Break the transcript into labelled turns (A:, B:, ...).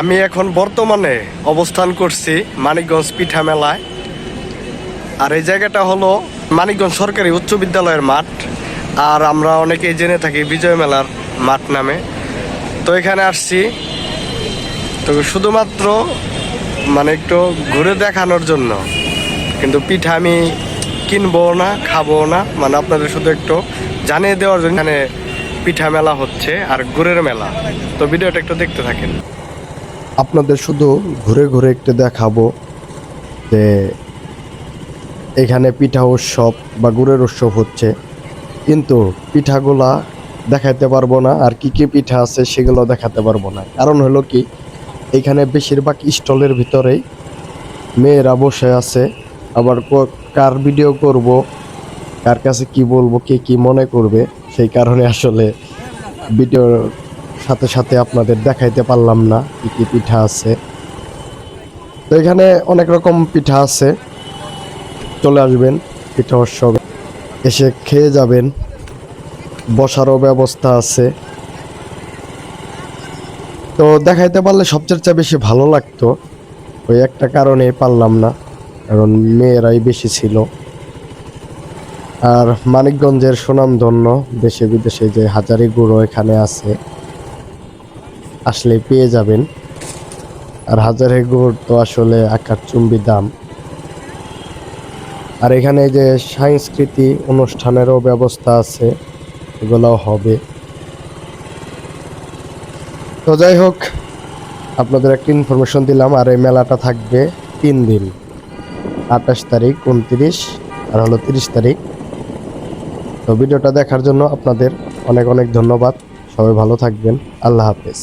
A: আমি এখন বর্তমানে অবস্থান করছি মানিকগঞ্জ পিঠা মেলায়। আর এই জায়গাটা হলো মানিকগঞ্জ সরকারি উচ্চ বিদ্যালয়ের মাঠ। আর আমরা অনেকেই জেনে থাকি বিজয় মেলার মাঠ নামে। তো এখানে আসছি। তো শুধুমাত্র মানে একটু ঘুরে দেখানোর জন্য। কিন্তু পিঠা আমি কিনবো না, খাব না। মানে আপনাদের শুধু একটু জানিয়ে দেওয়ার জন্য এখানে পিঠা মেলা হচ্ছে আর গুড়ের মেলা। তো ভিডিওটা একটু দেখতে থাকেন। আপনাদের শুধু ঘুরে ঘুরে একটু দেখাবো যে এখানে পিঠা উৎসব বা গুড়ের উৎসব হচ্ছে। কিন্তু পিঠাগুলা দেখাতে পারব না আর কি কি পিঠা আছে সেগুলো দেখাতে পারব না। কারণ হলো কি, এখানে বেশিরভাগ স্টলের ভিতরেই মেয়েরা বসে আছে। আবার কার ভিডিও করব, কার কাছে কি বলব, কে কি মনে করবে, সেই কারণে আসলে ভিডিওর সাথে সাথে আপনাদের দেখাইতে পারলাম না কি কি পিঠা আছে। তো এখানে অনেক রকম পিঠা আছে। চলে আসবেন পিঠা উৎসবে। এসে খেয়ে যাবেন। বসারও ব্যবস্থা আছে। তো দেখাইতে পারলে সবচেয়ে চেয়ে বেশি ভালো লাগতো। ওই একটা কারণে পারলাম না, কারণ মেয়েরাই বেশি ছিল। আর মানিকগঞ্জের সুনামধন্য দেশে বিদেশে যে হাজারি গুঁড়ো এখানে আছে আসলে পেয়ে যাবেন। আর হাজারি গুড় তো আসলে আকার চুম্বি দাম। আর এখানে যে সাংস্কৃতিক অনুষ্ঠানেরও ব্যবস্থা আছে, এগুলোও হবে। তো যাই হোক, আপনাদের একটা ইনফরমেশন দিলাম, আর এই মেলাটা থাকবে তিন দিন। আঠাশ তারিখ, উনত্রিশ, আর হলো তিরিশ তারিখ। তো ভিডিওটা দেখার জন্য আপনাদের অনেক অনেক ধন্যবাদ। সবাই ভালো থাকবেন। আল্লাহ হাফেজ।